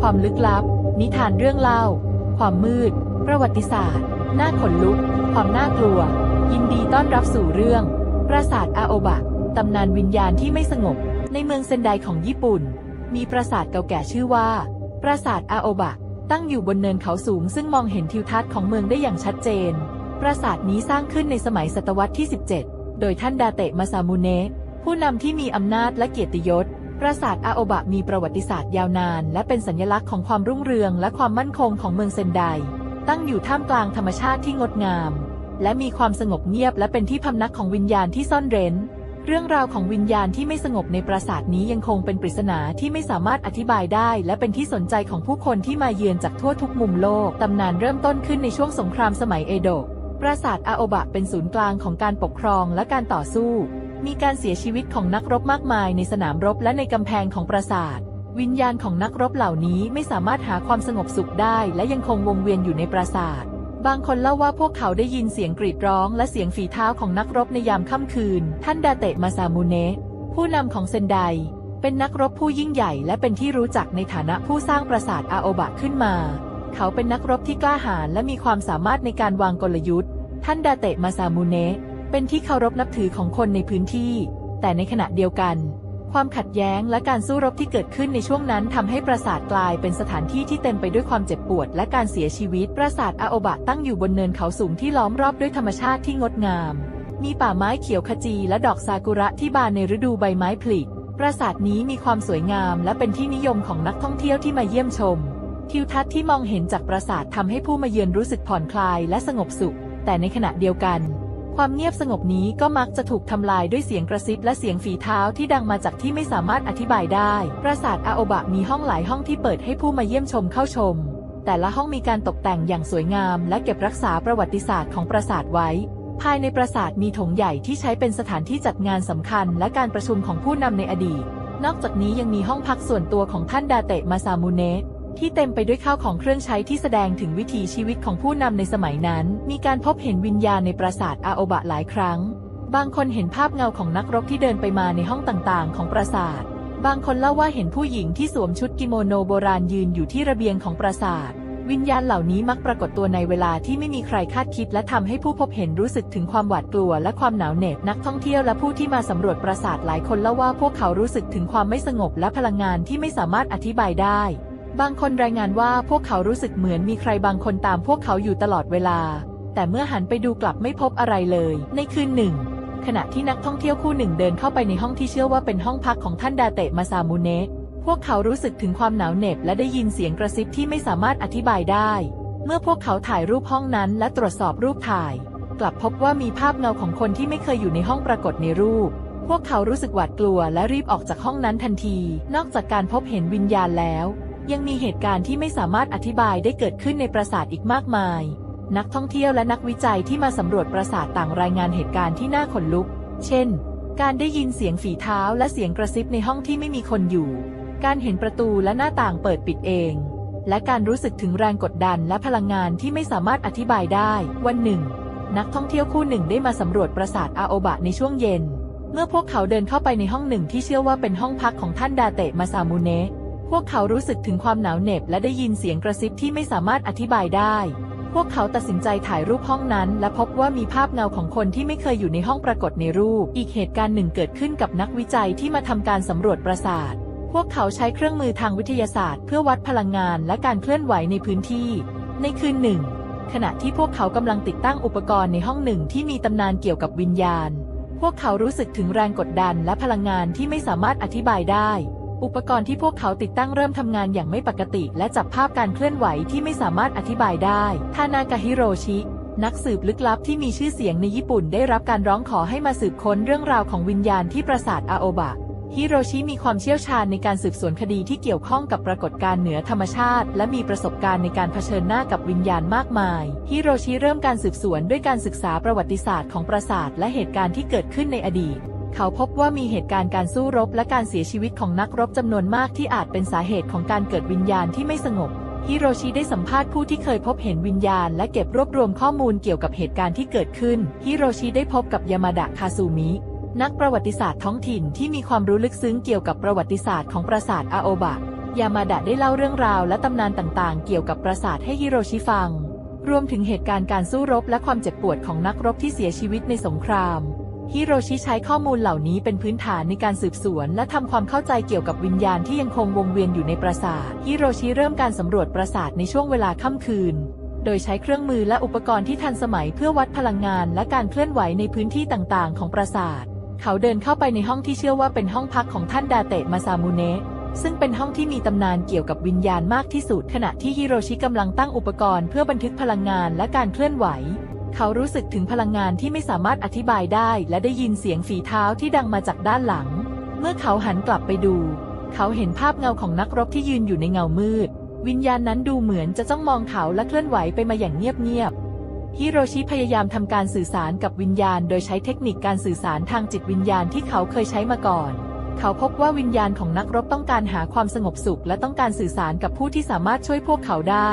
ความลึกลับ นิทานเรื่องเล่า ความมืด ประวัติศาสตร์ น่าขนลุก ความน่ากลัว ยินดีต้อนรับสู่เรื่อง ปราสาทอาโอบะ ตำนานวิญญาณที่ไม่สงบ ในเมืองเซนไดของญี่ปุ่น มีปราสาทเก่าแก่ชื่อว่า ปราสาทอาโอบะ ตั้งอยู่บนเนินเขาสูง ซึ่งมองเห็นทิวทัศน์ของเมืองได้อย่างชัดเจน ปราสาทนี้สร้างขึ้นในสมัยศตวรรษที่ 17 โดยท่านดาเตะมาซามูเนะผู้นำที่มีอำนาจและเกียรติยศ ปราสาทอาโอบะมีประวัติศาสตร์ยาวนาน และเป็นสัญลักษณ์ของความรุ่งเรืองและความมั่นคงของเมืองเซนได ตั้งอยู่ท่ามกลางธรรมชาติที่งดงาม และมีความสงบเงียบและเป็นที่พำนักของวิญญาณที่ซ่อนเร้น เรื่องราวของวิญญาณที่ไม่สงบในปราสาทนี้ยังคงเป็นปริศนาที่ไม่สามารถอธิบายได้ และเป็นที่สนใจของผู้คนที่มาเยือนจากทั่วทุกมุมโลก ตำนานเริ่มต้นขึ้นในช่วงสงครามสมัยเอโดะ ปราสาทอาโอบะเป็นศูนย์กลางของการปกครองและการต่อสู้ มีการเสียชีวิตของนักรบมากมายในสนามรบและในกำแพงของปราสาท วิญญาณของนักรบเหล่านี้ไม่สามารถหาความสงบสุขได้ และยังคงวงเวียนอยู่ในปราสาท บางคนเล่าว่าพวกเขาได้ยินเสียงกรีดร้อง และเสียงฝีเท้าของนักรบในยามค่ำคืน ท่านดาเตะมาซามูเนะผู้นำของเซนได เป็นนักรบผู้ยิ่งใหญ่ และเป็นที่รู้จักในฐานะผู้สร้างปราสาทอาโอบะขึ้นมา เขาเป็นนักรบที่กล้าหาญและมีความสามารถในการวางกลยุทธ์ ท่านดาเตะมาซามูเนะ เป็นที่เคารพนับถือของคนในพื้นที่ แต่ในขณะเดียวกัน ความขัดแย้งและการสู้รบที่เกิดขึ้นในช่วงนั้นทำให้ปราสาทกลายเป็นสถานที่ที่เต็มไปด้วยความเจ็บปวด และการเสียชีวิต ปราสาทอาโอบะตั้งอยู่บนเนินเขาสูงที่ล้อมรอบด้วยธรรมชาติที่งดงาม มีป่าไม้เขียวขจีและดอกซากุระที่บานในฤดูใบไม้ผลิปราสาทนี้มีความสวยงาม และเป็นที่นิยมของนักท่องเที่ยวที่มาเยี่ยมชม ทิวทัศน์ที่มองเห็นจากปราสาททำให้ผู้มาเยือนรู้สึกผ่อนคลายและสงบสุข แต่ในขณะเดียวกัน ความเงียบสงบนี้ก็มักจะถูกทำลายด้วยเสียงกระซิบและเสียงฝีเท้าที่ดังมาจากที่ไม่สามารถอธิบายได้ ปราสาทอาโอบะมีห้องหลายห้องที่เปิดให้ผู้มาเยี่ยมชมเข้าชม แต่ละห้องมีการตกแต่งอย่างสวยงาม และเก็บรักษาประวัติศาสตร์ของปราสาทไว้ ภายในปราสาทมีโถงใหญ่ที่ใช้เป็นสถานที่จัดงานสำคัญ และการประชุมของผู้นำในอดีต นอกจากนี้ยังมีห้องพักส่วนตัวของท่านดาเตะมาซามูเนะ ที่เต็มไปด้วยข้าวของเครื่องใช้ที่แสดงถึงวิถีชีวิตของผู้นำในสมัยนั้น มีการพบเห็นวิญญาณในปราสาทอาโอบะหลายครั้ง บางคนเห็นภาพเงาของนักรบที่เดินไปมาในห้องต่างๆ ของปราสาท บางคนเล่าว่าเห็นผู้หญิงที่สวมชุดกิโมโนโบราณยืนอยู่ที่ระเบียงของปราสาท วิญญาณเหล่านี้มักปรากฏตัวในเวลาที่ไม่มีใครคาดคิด และทำให้ผู้พบเห็นรู้สึกถึงความหวาดกลัว และความหนาวเหน็บนักท่องเที่ยวและผู้ที่มาสำรวจปราสาทหลายคนเล่าว่าพวกเขารู้สึกถึงความไม่สงบและพลังงานที่ไม่สามารถอธิบายได้ บางคนรายงานว่าพวกเขารู้สึกเหมือนมีใครบางคนตามพวกเขาอยู่ตลอดเวลา แต่เมื่อหันไปดูกลับไม่พบอะไรเลย ในคืนหนึ่ง ขณะที่นักท่องเที่ยวคู่หนึ่งเดินเข้าไปในห้องที่เชื่อว่าเป็นห้องพักของท่านดาเตะมาซามูเนะพวกเขารู้สึกถึงความหนาวเหน็บและได้ยินเสียงกระซิบที่ไม่สามารถอธิบายได้ เมื่อพวกเขาถ่ายรูปห้องนั้นและตรวจสอบรูปถ่าย กลับพบว่ามีภาพเงาของคนที่ไม่เคยอยู่ในห้องปรากฏในรูป พวกเขารู้สึกหวาดกลัวและรีบออกจากห้องนั้นทันที นอกจากการพบเห็นวิญญาณแล้ว ยังมีเหตุการณ์ที่ไม่สามารถอธิบายได้เกิดขึ้นในปราสาทอีกมากมาย นักท่องเที่ยวและนักวิจัยที่มาสำรวจปราสาทต่างรายงานเหตุการณ์ที่น่าขนลุก เช่น การได้ยินเสียงฝีเท้าและเสียงกระซิบในห้องที่ไม่มีคนอยู่ การเห็นประตูและหน้าต่างเปิดปิดเอง และการรู้สึกถึงแรงกดดันและพลังงานที่ไม่สามารถอธิบายได้ วันหนึ่ง นักท่องเที่ยวคู่หนึ่งได้มาสำรวจปราสาทอาโอบะในช่วงเย็น เมื่อพวกเขาเดินเข้าไปในห้องหนึ่งที่เชื่อว่าเป็นห้องพักของท่านดาเตะมาซามูเนะ พวกเขารู้สึกถึงความหนาวเหน็บและได้ยินเสียงกระซิบที่ไม่สามารถอธิบายได้ พวกเขาตัดสินใจถ่ายรูปห้องนั้น และพบว่ามีภาพเงาของคนที่ไม่เคยอยู่ในห้องปรากฏในรูป อีกเหตุการณ์หนึ่งเกิดขึ้นกับนักวิจัยที่มาทำการสำรวจปราสาท พวกเขาใช้เครื่องมือทางวิทยาศาสตร์ เพื่อวัดพลังงานและการเคลื่อนไหวในพื้นที่ ในคืนหนึ่ง ขณะที่พวกเขากำลังติดตั้งอุปกรณ์ในห้องหนึ่งที่มีตำนานเกี่ยวกับวิญญาณ พวกเขารู้สึกถึงแรงกดดันและพลังงานที่ไม่สามารถอธิบายได้ อุปกรณ์ที่พวกเขาติดตั้งเริ่มทำงานอย่างไม่ปกติ และจับภาพการเคลื่อนไหวที่ไม่สามารถอธิบายได้ ทานากาฮิโรชิ นักสืบลึกลับที่มีชื่อเสียงในญี่ปุ่นได้รับการร้องขอให้มาสืบค้นเรื่องราวของวิญญาณที่ปราสาทอาโอบะฮิโรชิมีความเชี่ยวชาญในการสืบสวนคดีที่เกี่ยวข้องกับปรากฏการณ์เหนือธรรมชาติ และมีประสบการณ์ในการเผชิญหน้ากับวิญญาณมากมาย ฮิโรชิเริ่มการสืบสวนด้วยการศึกษาประวัติศาสตร์ของปราสาทและเหตุการณ์ที่เกิดขึ้นในอดีต เขาพบว่ามีเหตุการณ์การสู้รบและการเสียชีวิตของนักรบจำนวนมากที่อาจเป็นสาเหตุของการเกิดวิญญาณที่ไม่สงบ ฮิโรชิได้สัมภาษณ์ผู้ที่เคยพบเห็นวิญญาณ และเก็บรวบรวมข้อมูลเกี่ยวกับเหตุการณ์ที่เกิดขึ้น ฮิโรชิได้พบกับยามาดะคาซูมิ นักประวัติศาสตร์ท้องถิ่นที่มีความรู้ลึกซึ้งเกี่ยวกับประวัติศาสตร์ของปราสาทอาโอบะ ยามาดะได้เล่าเรื่องราวและตำนานต่างๆ เกี่ยวกับปราสาทให้ฮิโรชิฟัง รวมถึงเหตุการณ์การสู้รบและความเจ็บปวดของนักรบที่เสียชีวิตในสงคราม ฮิโรชิใช้ข้อมูลเหล่านี้เป็นพื้นฐานในการสืบสวน และทำความเข้าใจเกี่ยวกับวิญญาณที่ยังคงวงเวียนอยู่ในปราสาทฮิโรชิเริ่มการสำรวจปราสาทในช่วงเวลาค่ำคืน โดยใช้เครื่องมือและอุปกรณ์ที่ทันสมัยเพื่อวัดพลังงานและการเคลื่อนไหวในพื้นที่ต่างๆ ของปราสาท เขาเดินเข้าไปในห้องที่เชื่อว่าเป็นห้องพักของท่านดาเตะมาซามูเนะซึ่งเป็นห้องที่มีตำนานเกี่ยวกับวิญญาณมากที่สุด ขณะที่ฮิโรชิกำลังตั้งอุปกรณ์เพื่อบันทึกพลังงานและการเคลื่อนไหว เขารู้สึกถึงพลังงานที่ไม่สามารถอธิบายได้ และได้ยินเสียงฝีเท้าที่ดังมาจากด้านหลัง เมื่อเขาหันกลับไปดู เขาเห็นภาพเงาของนักรบที่ยืนอยู่ในเงามืด วิญญาณนั้นดูเหมือนจะจ้องมองเขาและเคลื่อนไหวไปมาอย่างเงียบๆฮิโรชิพยายามทำการสื่อสารกับวิญญาณ โดยใช้เทคนิคการสื่อสารทางจิตวิญญาณที่เขาเคยใช้มาก่อนเขาพบว่าวิญญาณของนักรบต้องการหาความสงบสุข และต้องการสื่อสารกับผู้ที่สามารถช่วยพวกเขาได้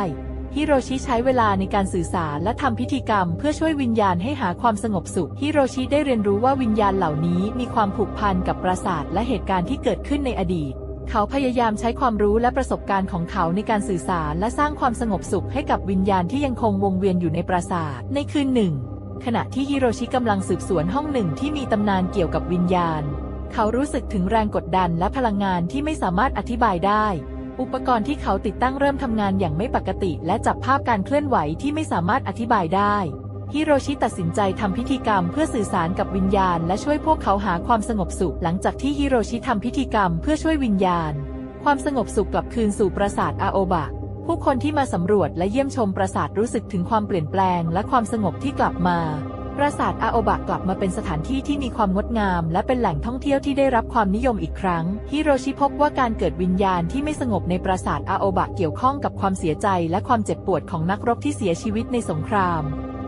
ฮิโรชิใช้เวลาในการสื่อสารและทำพิธีกรรม เพื่อช่วยวิญญาณให้หาความสงบสุข ฮิโรชิได้เรียนรู้ว่าวิญญาณเหล่านี้มีความผูกพันกับปราสาทและเหตุการณ์ที่เกิดขึ้นในอดีต เขาพยายามใช้ความรู้และประสบการณ์ของเขาในการสื่อสารและสร้างความสงบสุขให้กับวิญญาณที่ยังคงวงเวียนอยู่ในปราสาท ในคืนหนึ่ง ขณะที่ฮิโรชิกำลังสืบสวนห้องหนึ่งที่มีตำนานเกี่ยวกับวิญญาณ เขารู้สึกถึงแรงกดดันและพลังงานที่ไม่สามารถอธิบายได้ อุปกรณ์ที่เขาติดตั้งเริ่มทำงานอย่างไม่ปกติ และจับภาพการเคลื่อนไหวที่ไม่สามารถอธิบายได้ ฮิโรชิตัดสินใจทำพิธีกรรมเพื่อสื่อสารกับวิญญาณ และช่วยพวกเขาหาความสงบสุข หลังจากที่ฮิโรชิทำพิธีกรรมเพื่อช่วยวิญญาณ ความสงบสุขกลับคืนสู่ปราสาทอาโอบะผู้คนที่มาสำรวจและเยี่ยมชมปราสาทรู้สึกถึงความเปลี่ยนแปลงและความสงบที่กลับมา ปราสาทอาโอบะกลับมาเป็นสถานที่ที่มีความงดงาม และเป็นแหล่งท่องเที่ยวที่ได้รับความนิยมอีกครั้ง ฮิโรชิพบว่าการเกิดวิญญาณที่ไม่สงบในปราสาทอาโอบะเกี่ยวข้องกับความเสียใจและความเจ็บปวดของนักรบที่เสียชีวิตในสงคราม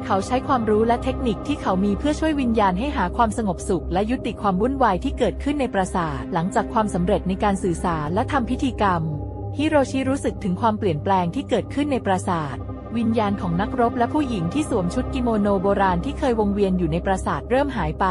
เขาใช้ความรู้และเทคนิคที่เขามีเพื่อช่วยวิญญาณให้หาความสงบสุข และยุติความวุ่นวายที่เกิดขึ้นในปราสาทหลังจากความสำเร็จในการสื่อสารและทำพิธีกรรมฮิโรชิรู้สึกถึงความเปลี่ยนแปลงที่เกิดขึ้นในปราสาท วิญญาณของนักรบและผู้หญิงที่สวมชุดกิโมโนโบราณที่เคยวงเวียนอยู่ในปราสาทเริ่มหายไป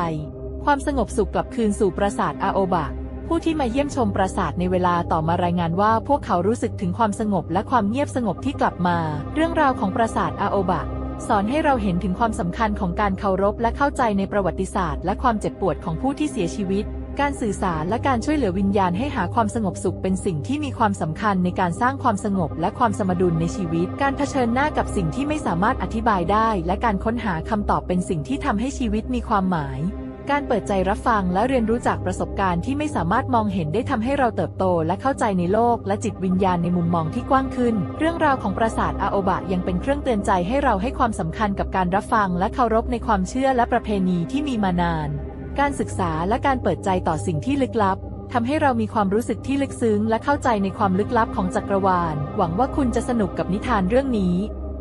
ความสงบสุขกลับคืนสู่ปราสาทอาโอบะผู้ที่มาเยี่ยมชมปราสาทในเวลาต่อมารายงานว่าพวกเขารู้สึกถึงความสงบและความเงียบสงบที่กลับมา เรื่องราวของปราสาทอาโอบะสอนให้เราเห็นถึงความสำคัญของการเคารพและเข้าใจในประวัติศาสตร์ และความเจ็บปวดของผู้ที่เสียชีวิต การสื่อสารและการช่วยเหลือวิญญาณให้หาความสงบสุขเป็นสิ่งที่มีความสำคัญในการสร้างความสงบและความสมดุลในชีวิต การเผชิญหน้ากับสิ่งที่ไม่สามารถอธิบายได้ และการค้นหาคำตอบเป็นสิ่งที่ทำให้ชีวิตมีความหมายการเปิดใจรับฟังและเรียนรู้จากประสบการณ์ที่ไม่สามารถมองเห็นได้ทำให้เราเติบโตและเข้าใจในโลกและจิตวิญญาณในมุมมองที่กว้างขึ้น เรื่องราวของปราสาทอาโอบะยังเป็นเครื่องเตือนใจให้เราให้ความสำคัญกับการรับฟังและเคารพในความเชื่อและประเพณีที่มีมานาน การศึกษาและการเปิดใจต่อสิ่งที่ลึกลับทำให้เรามีความรู้สึกที่ลึกซึ้ง และเข้าใจในความลึกลับของจักรวาล หวังว่าคุณจะสนุกกับนิทานเรื่องนี้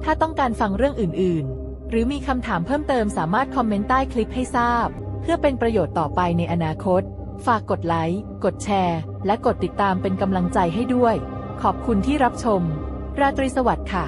ถ้าต้องการฟังเรื่องอื่น ๆ หรือมีคำถามเพิ่มเติมสามารถคอมเมนต์ใต้คลิปให้ทราบ เพื่อเป็นประโยชน์ต่อไปในอนาคต ฝากกดไลค์ กดแชร์ และกดติดตามเป็นกำลังใจให้ด้วย ขอบคุณที่รับชม ราตรีสวัสดิ์ค่ะ